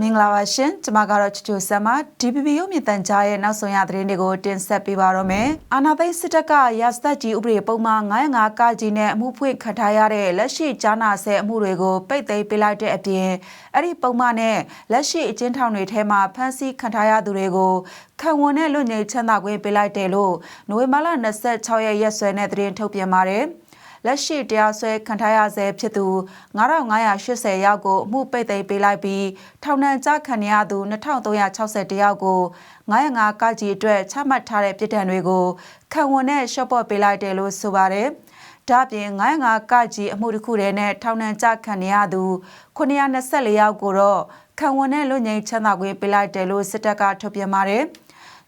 မင်္ဂလာပါရှင်ကျွန်မကတော့ချူချူဆမ်မ DPP ရုပ်မြင်သံကြားရဲ့နောက်ဆုံးရသတင်းတွေကိုတင်ဆက်ပေးပါတော့မယ်အာနာသိန်းစစ်တပ်ကရာစသက်ကြီးဥပဒေပုံမှန်905ကကြီးနဲ့အမှုဖွင့်ခတ်ထားရတဲ့လက်ရှိကြားနာဆဲအမှုတွေကိုပိတ်သိမ်းပေးလိုက်တဲ့အပြင်အဲ့ဒီပုံမှန်နဲ့လက်ရှိအကျဉ်းထောင်တွေထဲမှာဖမ်းဆီးခံထားရသူတွေကိုခံဝန်နဲ့လွတ်ငြိမ်းချမ်းသာခွင့်ပေးလိုက်တယ်လို့နိုဝင်ဘာလ26ရက်ရက်စွဲနဲ့သတင်းထုတ်ပြန်ပါတယ် လက်ရှိတရားစွဲခံထားရဆဲဖြစ်သူ9580ယောက်ကိုအမှုပိတ်သိမ်းပေးလိုက်ပြီးထောင်ဒဏ်ကြခံရသူ2360ယောက်ကို905ကကြီးအတွက်ချမှတ်ထားတဲ့ပြည်ဒဏ်တွေကိုခံဝန်နဲ့ရှော့ပေါ့ပေးလိုက်တယ်လို့ဆိုပါတယ်။ဒါ့အပြင်905ကကြီးအမှုတစ်ခုတည်းနဲ့ထောင်ဒဏ်ကြခံရသူ924ယောက်ကိုတော့ခံဝန်နဲ့လွတ်ငြိမ်းချမ်းသာခွင့်ပေးလိုက်တယ်လို့စစ်တပ်ကထုတ်ပြန်ပါတယ်။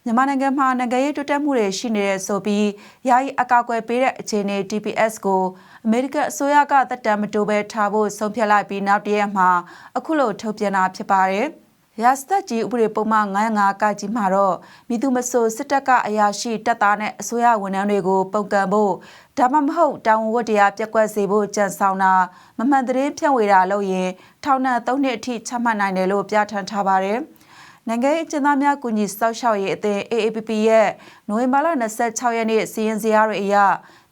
မြန်မာနိုင်ငံမှာနိုင်ငံရေးတိုးတက်မှုတွေရှိနေတဲ့ဆိုပြီးယာယီအကာအကွယ်ပေးတဲ့အခြေအနေ TPS ကိုအမေရိကန်အစိုးရကတက်တံမတိုးပဲထားဖို့ဆုံးဖြတ်လိုက်ပြီးနောက်တရက်မှာအခုလိုထုတ်ပြန်တာဖြစ်ပါတယ်။ရာစသက်ကြီးဥပဒေပုံမှန်95ကကြီးမှာတော့မိသူမဆိုစစ်တပ်ကအရာရှိတပ်သားနဲ့အစိုးရဝန်ထမ်းတွေကိုပုံကံဖို့ဒါမှမဟုတ်တာဝန်ဝတ္တရားပြက်ကွက်စေဖို့ကြံဆောင်တာမမှန်သတင်းဖြန့်ဝေတာလုပ်ရင်ထောင်ဒဏ်3နှစ်အထိချမှတ်နိုင်တယ်လို့ပြဋ္ဌာန်းထားပါတယ်။ နိုင်ငံရေးအကျဉ်းသားများကူညီစောင့်ရှောက်ရေးအသင်း AAPP ရဲ့နိုဝင်ဘာလ26ရက်နေ့စီရင်စရာတွေအရ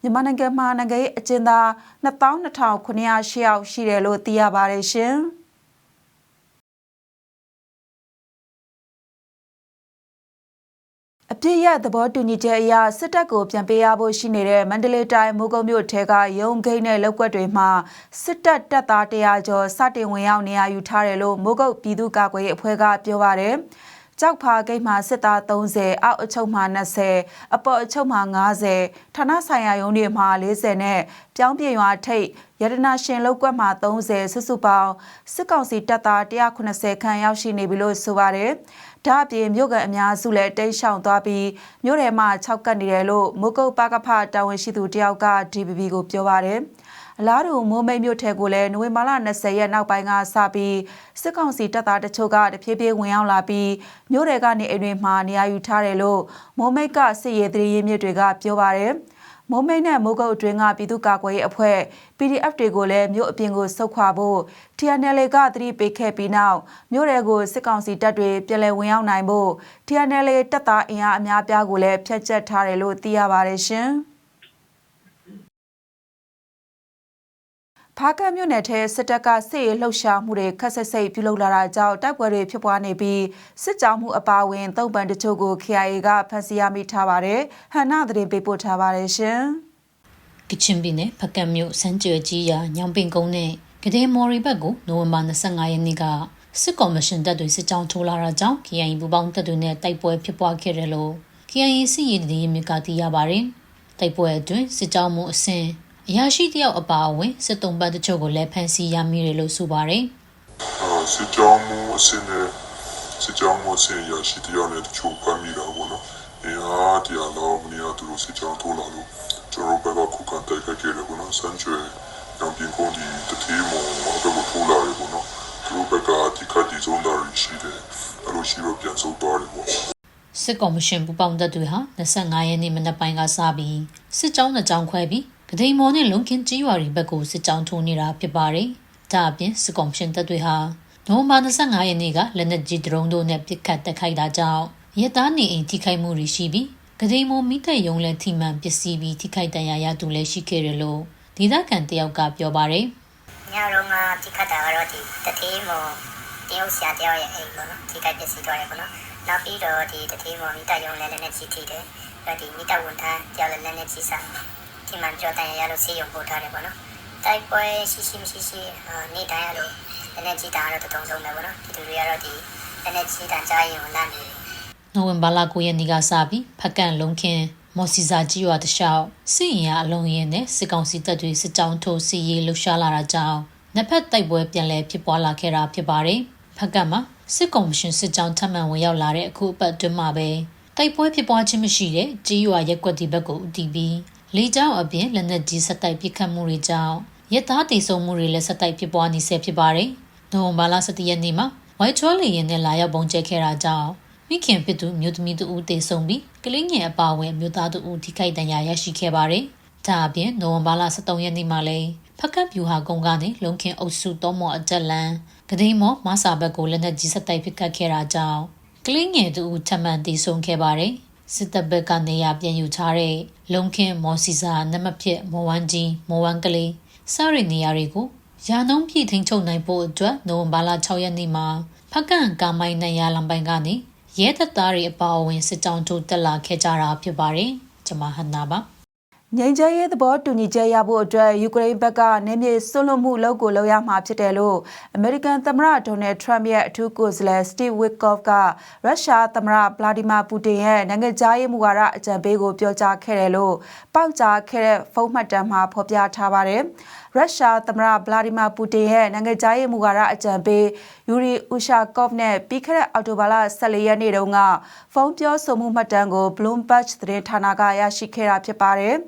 မြန်မာနိုင်ငံမှာနိုင်ငံရေးအကျဉ်းသား22,900ယောက်ရှိတယ်လို့သိရပါတယ်ရှင်။ အပြည့်ရသဘောတူညီချက်အရစစ်တပ်ကိုပြန်ပေးရဖို့ရှိနေတဲ့မန္တလေးတိုင်းမိုးကုတ်မြို့ထဲကရုံဂိတ်နဲ့လောက်ကွက်တွေမှာစစ်တပ်တပ်သား100ကျော်စတင်ဝင်ရောက်နေရာယူထားတယ်လို့မိုးကုတ်ပြည်သူ့ကာကွယ်ရေးအဖွဲ့ကပြောပါရယ်ကြောက်ဖာဂိတ်မှာစစ်သား30အောက်အချုပ်မှာ20အပေါ်အချုပ်မှာ90ဌာနဆိုင်ရာရုံးတွေမှာ40နဲ့ပြောင်းပြရွာထိပ်ရတနာရှင်လောက်ကွက်မှာ30စုစုပေါင်းစစ်ကောင်စီတပ်သား190ခန့်ရောက်ရှိနေပြီလို့ဆိုပါတယ် ဒါအပြင်မြို့ကန်အများစုလည်းတိတ်ရှောင်သွားပြီးမြို့ထဲမှာ၆ကတ်နေတယ်လို့မုကုတ်ပကဖတာဝန်ရှိသူတယောက်က DBB ကိုပြောပါတယ်အလားတူမိုးမိတ်မြို့ထဲကိုလည်းနိုဝင်ဘာလ20ရက်နောက်ပိုင်းကစပြီးစစ်ကောင်စီတပ်သားတချို့ကတဖြည်းဖြည်းဝင်ရောက်လာပြီးမြို့တွေကနေအိမ်တွေမှာနေရာယူထားတယ်လို့မိုးမိတ်ကစစ်ရေးတရေမြစ်တွေကပြောပါတယ်။ မိုးမိတ်နဲ့မိုးကုတ်အတွင်းကပြည်သူ့ကာကွယ်ရေးအဖွဲ့ PDF တွေကိုလည်းမြို့အပြင်ကိုဆုတ်ခွာဖို့ TNL ကသတိပေးခဲ့ပြီးနောက်မြို့တွေကိုစစ်ကောင်စီတပ်တွေပြည်လည်ဝင်ရောက်နိုင်ဖို့ TNL တပ်သားအင်အားအများပြားကိုလည်းဖျက်ချက်ထားတယ်လို့သိရပါတယ်ရှင်။ ဖားကတ်မြို့နယ်ထဲစစ်တပ်ကစစ်ရေးလှုပ်ရှားမှုတွေခက်ဆက်စိတ်ပြုလုပ်လာတာကြောင့်တိုက်ပွဲတွေဖြစ်ပွားနေပြီးစစ်ကြောင်းမှုအပါအဝင်သုံးပန်တချို့ကို KIA ကဖမ်းဆီးရမိထားပါတယ်။ဟန်နာသတင်းပေးပို့ထားပါတယ်ရှင်။ကချင်ပြည်နယ်ဖကတ်မြို့စန်းကြွယ်ကြီးရာညောင်ပင်ကုန်းနဲ့ကတဲ့မော်ရီဘက်ကိုနိုဝင်ဘာ25ရက်နေ့ကစစ်ကော်မရှင်တပ်တွေစစ်ကြောင်းထိုးလာတာကြောင့် KIA ပူပေါင်းတပ်တွေနဲ့တိုက်ပွဲဖြစ်ပွားခဲ့တယ်လို့ KIA စစ်ရေးတည်မြစ်ကသိရပါတယ်။တိုက်ပွဲအတွင်းစစ်ကြောင်းမှုအဆင့် အရာရှိတယောက်အပါအဝင်စစ်တုံးပတ်တချို့ကိုလည်းဖမ်းဆီးရမိတယ်လို့ဆိုပါတယ်။စစ်ကြောင်းမှုအစင်းနဲ့စစ်ကြောင်းမှုအစင်းရရှိတရားနဲ့တချို့ဖမ်းမိတာပေါ့နော်။အဲအားတရားတော့မင်းရသူတို့စစ်ကြောင်းထိုးလာလို့ကျွန်တော်ဘက်ကခုခံတိုက်ခိုက်ခဲ့တယ်ပေါ့နော်။စမ်းချွေရောင်ပြင်ကုန်ဒီတတိမောဘက်ကထိုးလာတယ်ပေါ့နော်။သူတို့ဘက်ကဒီကတ်ဒီဇုံတာရှိတယ်။အဲ့လိုရှိတော့ပြန်ဆုတ်သွားတယ်ပေါ့။စစ်ကော်မရှင်ပူပေါင်းတပ်တွေဟာ25ရက်နေ့မနက်ပိုင်းကစပြီးစစ်ကြောင်းနှစ်ကြောင်းခွဲပြီး ကတိန်မော်နဲ့လုံကင်းကြီးရွာတွေဘက်ကိုစစ်ကြောင်းထိုးနေတာဖြစ်ပါတယ်။ဒါအပြင်စစ်ကောင်ရှင်တပ်တွေဟာနိုဝင်ဘာ25ရက်နေ့ကလက်နက်ကြီးဒရုန်းတို့နဲ့ပစ်ခတ်တိုက်ခိုက်တာကြောင့်ရဲသားနေအိမ်ထိခိုက်မှုတွေရှိပြီးကတိန်မော်မိသက်ယုံလည်းထိမှန်ပစ္စည်းပြီးထိခိုက်ဒဏ်ရာရသူလည်းရှိခဲ့တယ်လို့ဒေသခံတယောက်ကပြောပါတယ်ညတော့မှဒီခတ်တာကတော့ဒီတတိမော်တယောက်ဆရာတယောက်ရဲ့အိမ်ပေါ့နော်ဒီကပစ္စည်းတော့ရပေါ့နော်နောက်ပြီးတော့ဒီတတိမော်မိတယုံလည်းလည်းနဲ့ကြီးထိတယ်အဲ့ဒီမိတဝန်ထမ်းတယောက်လည်းလည်းနဲ့ကြီးစား ဒီမှကြောတန်ရရလို့ဆေးရုံပို့ထားတယ်ပေါ့နော်တိုက်ပွဲရှိရှိမရှိရှိနေ့တိုင်းရလို့လည်းနဲ့ကြီးတာတော့တုံးဆုံးတယ်ပေါ့နော်ဒီလူတွေကတော့ဒီလည်းနဲ့ကြီးတာကြားရင်လန့်နေတယ်နိုဝင်ဘာလ9ရက်နေ့ကစပြီးဖက်ကန်လုံးခင်းမော်စီစာကြီးရွာတလျှောက်စစ်ရင်အလုံးရင်နဲ့စစ်ကောင်စီတပ်တွေစစ်ကြောင်းထိုးစီရေးလှုပ်ရှားလာတာကြောင့်နှစ်ဖက်တိုက်ပွဲပြန်လည်ဖြစ်ပွားလာခဲ့တာဖြစ်ပါတယ်။ဖက်ကန်မှာစစ်ကောင်မရှင်စစ်ကြောင်းထပ်မံဝင်ရောက်လာတဲ့အခုအပတ်အတွင်းမှာပဲတိုက်ပွဲဖြစ်ပွားခြင်းမရှိတဲ့ကြီးရွာရက်ကွက်ဒီဘက်ကိုဦးတည်ပြီး လေကြောင်းအပြင်လက်နက်ကြီးဆက်တိုက်ပစ်ခတ်မှုတွေကြောင့်ရက်သားတေဆုံမှုတွေလည်းဆက်တိုက်ဖြစ်ပွားနေဆဲဖြစ်ပါတယ်။နိုဝင်ဘာလ17ရက်နေ့မှာဝိုက်ချောလေရင်နဲ့လာရောက်ပုံကျဲခဲ့တာကြောင့်မိခင်ဖြစ်သူမြို့သမီးတူဦးတေဆုံပြီးကလေးငယ်အပါအဝင်မြို့သားတူဦးထိခိုက်ဒဏ်ရာရရှိခဲ့ပါတယ်။ဒါအပြင်နိုဝင်ဘာလ23ရက်နေ့မှာလည်းဖက်ကတ်ပြူဟာကုန်းကနေလုံခင်အုပ်စုသုံးမော်အတက်လန်ကတိမော်မဆာဘက်ကိုလက်နက်ကြီးစတိုက်ပစ်ကတ်ခဲ့တာကြောင့်ကလင်းငယ်သူထပ်မံတည်ဆုံခဲ့ပါတယ် စစ်တပ်ဘက်ကနေရပြန်ယူထားတဲ့လုံခင်မော်စီစာနမဖြစ်မော်ဝမ်းကြီးမော်ဝမ်းကလေးစရနေရာတွေကိုရာနှုံးပြည့်ထိန်ချုပ်နိုင်ဖို့အတွက်နိုဝင်ဘာလ6ရက်နေ့မှာဖက်ကန်ကာမိုင်းနိုင်ရလံပိုင်ကနေရဲတပ်သားတွေအပါအဝင်စစ်ကြောင်းတို့တက်လာခဲ့ကြတာဖြစ်ပါတယ်ကျွန်မဟန်နာပါ ငြိမ်းချမ်းရေးသဘောတူညီချက်ရဖို့အတွက်ယူကရိန်းဘက်ကနေမြေဆွလွတ်မှုလုပ်ကိုလုပ်ရမှာဖြစ်တယ်လို့အမေရိကန်သမ္မတဒေါ်နယ်ထရမ့်ရဲ့အထူးကိုယ်စားလှယ်စတီဗ်ဝစ်ကော့ဖ်ကရုရှားသမ္မတဗလာဒီမာပူတင်ရဲ့နိုင်ငံခြားရေးမူဝါဒအကြံပေးကိုပြောကြားခဲ့တယ်လို့ပေါက်ကြားခဲ့တဲ့ဖုန်းမှတ်တမ်းမှာဖော်ပြထားပါတယ်။ရုရှားသမ္မတဗလာဒီမာပူတင်ရဲ့နိုင်ငံခြားရေးမူဝါဒအကြံပေးယူရီဥရှာကော့ဖ်နဲ့ပြီးခဲ့တဲ့အောက်တိုဘာလ14ရက်နေ့တုန်းကဖုန်းပြောဆိုမှုမှတ်တမ်းကို Bloomberg သတင်းဌာနကရရှိခဲ့တာဖြစ်ပါတယ်။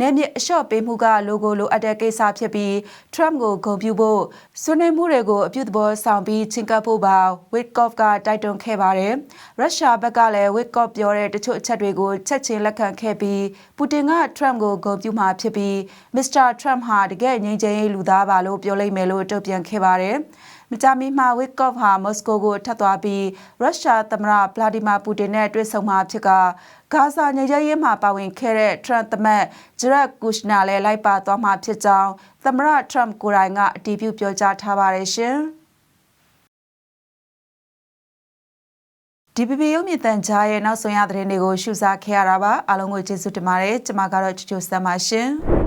နယ်မြေအလျှော့ပေးမှုကလိုကိုလိုအပ်တဲ့ကိစ္စဖြစ်ပြီး Trump ကိုဂုဏ်ပြုဖို့ဆွေးနွေးမှုတွေကိုအပြုသဘောဆောင်ပြီးချင်းကပ်ဖို့ပါ Witkoff ကတိုက်တွန်းခဲ့ပါတယ်။ရုရှားဘက်ကလည်း Witkoff ပြောတဲ့တချို့အချက်တွေကိုချက်ချင်းလက်ခံခဲ့ပြီးပူတင်က Trump ကိုဂုဏ်ပြုမှာဖြစ်ပြီး Mr. Trump ဟာတကယ်ငြိမ်းချမ်းရေးလူသားပါလို့ပြောလိုက်မယ်လို့တုံ့ပြန်ခဲ့ပါတယ်။ မကြာမီမှာဝစ်ကော့ဟာမော်စကိုကိုထပ်သွားပြီးရုရှားသမ္မတဗလာဒီမာပူတင်နဲ့တွေ့ဆုံမှာဖြစ်ကဂါဇာညရဲရေးမှာပါဝင်ခဲ့တဲ့ထရန့်သမတ်ဂျရက်ကူရှနာလည်းလိုက်ပါသွားမှာဖြစ်ကြောင်းသမ္မတထရန့်ကိုယ်တိုင်ကအတည်ပြုပြောကြားထားပါတယ်ရှင်။ DPP ရုပ်မြင့်တန်ကြားရဲ့နောက်ဆုံးရသတင်းတွေကိုရှုစားခဲ့ရတာပါအားလုံးကိုကျေးဇူးတင်ပါတယ်ကျွန်မကတော့ချူချူဆမ်းပါရှင်။